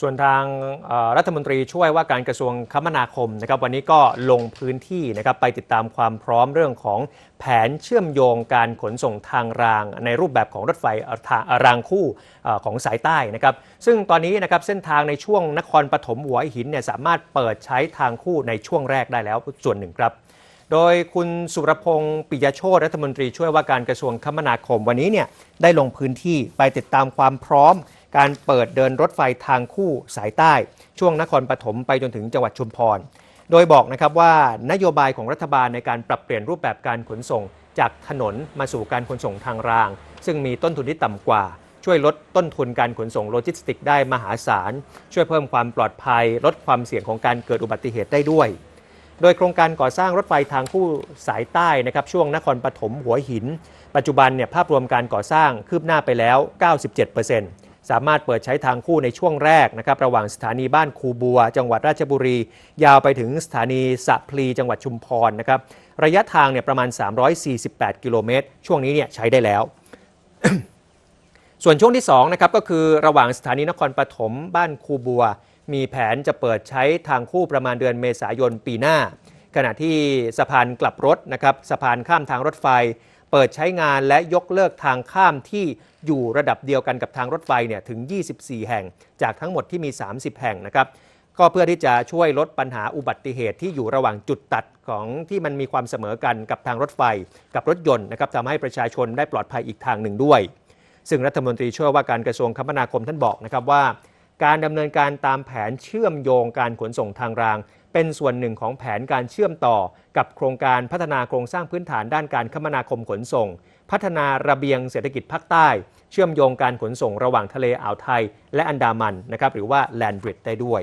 ส่วนทางรัฐมนตรีช่วยว่าการกระทรวงคมนาคมนะครับวันนี้ก็ลงพื้นที่นะครับไปติดตามความพร้อมเรื่องของแผนเชื่อมโยงการขนส่งทางราง ในรูปแบบของรถไฟรางคู่ของสายใต้นะครับซึ่งตอนนี้นะครับเส้นทางในช่วงนครปฐมหัวหินเนี่ยสามารถเปิดใช้ทางคู่ในช่วงแรกได้แล้วส่วนหนึ่งครับโดยคุณสุรพงศ์ปิยโชตรัฐมนตรีช่วยว่าการกระทรวงคมนาคมวันนี้เนี่ยได้ลงพื้นที่ไปติดตามความพร้อม การเปิดเดินรถไฟทางคู่สายใต้ ช่วงนครปฐมไปจนถึงจังหวัดชุมพร โดยบอกนะครับว่านโยบายของรัฐบาลในการปรับเปลี่ยนรูปแบบการขนส่ง จากถนนมาสู่การขนส่งทางราง ซึ่งมีต้นทุนที่ต่ำกว่า ช่วยลดต้นทุนการขนส่งโลจิสติกได้มหาศาล ช่วยเพิ่มความปลอดภัย ลดความเสี่ยงของการเกิดอุบัติเหตุได้ด้วยโดยโครงการก่อสร้างรถไฟทางคู่สายใต้นะครับช่วงนครปฐมหัวหิน ปัจจุบันเนี่ยภาพรวมการก่อสร้างคืบหน้าไปแล้ว 97% สามารถเปิดใช้ทางคู่ในช่วงแรกนะครับระหว่างสถานีบ้านคูบัว จังหวัดราชบุรี ยาวไปถึงสถานีสะพลีจังหวัดชุมพรนะครับระยะทางเนี่ยประมาณ 348 กิโลเมตร ช่วงนี้เนี่ยใช้ได้แล้ว ส่วนช่วงที่2นะครับก็คือระหว่างสถานีนครปฐมบ้านคูบัว มีแผนจะเปิดใช้ทางคู่ประมาณเดือนเมษายนปีหน้า ขณะที่สะพานกลับรถนะครับสะพานข้ามทางรถไฟ เปิดใช้งานและยกเลิกทางข้ามที่อยู่ระดับเดียวกันกับทางรถไฟเนี่ยถึง 24 แห่ง จากทั้งหมดที่มี 30 แห่งนะครับก็เพื่อที่จะช่วยลดปัญหาอุบัติเหตุที่อยู่ระหว่างจุดตัดของที่มันมีความเสมอกันกับทางรถไฟกับรถยนต์นะครับทำให้ประชาชนได้ปลอดภัยอีกทางหนึ่งด้วย ซึ่งรัฐมนตรีช่วยว่าการกระทรวงคมนาคมท่านบอกนะครับว่า การดำเนินการตามแผนเชื่อมโยงการขนส่งทางราง เป็นส่วนหนึ่งของแผนการเชื่อมต่อกับโครงการพัฒนาโครงสร้างพื้นฐานด้านการคมนาคมขนส่ง พัฒนาระเบียงเศรษฐกิจภาคใต้ เชื่อมโยงการขนส่งระหว่างทะเลอ่าวไทย และอันดามันนะครับหรือว่าแลนบริดได้ด้วย